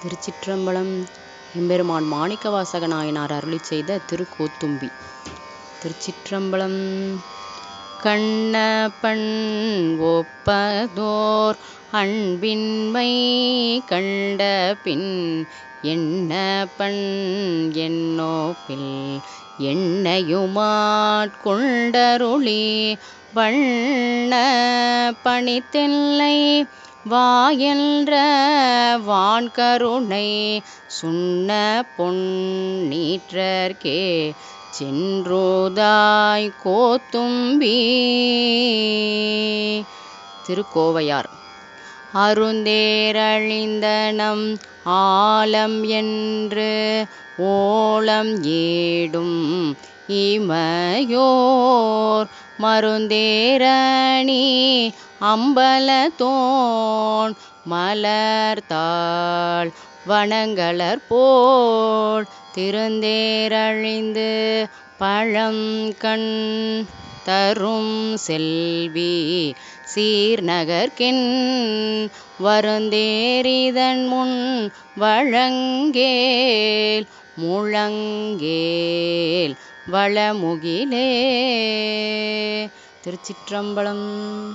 திருச்சிற்றம்பலம் எம்பெருமான் மாணிக்கவாசக நாயனார் அருளி செய்த திருக்கோத்தும்பி. திருச்சிற்றம்பலம் கண்ணப்பன் ஒப்பதோர் அன்பின்மை கண்ட பின் எண்ணப்பன் என்னோப்பில் எண்ணையுமாட்கொண்டருளி வண்ண பணித்தெல்லை வாயென்ற வான்கருணை சுண்ண பொன்னீற்றற்கே சென்றோதாய் கோத்தும்பி. திருக்கோவையார். அருந்தேரழிந்தனம் ஆலம் என்று ஓலம் ஏடும் இமையோர் மருந்தேரணி அம்பலத்தோன் மலர்த்தாள் வனங்களர் போல் திருந்தேரழிந்து பழம் கண் தரும் செல்வி சீர்நகர்கின் வருந்தேரிதன் முன் வழங்கேல் முழங்கேல் வளமுகிலே. திருச்சிற்றம்பலம்.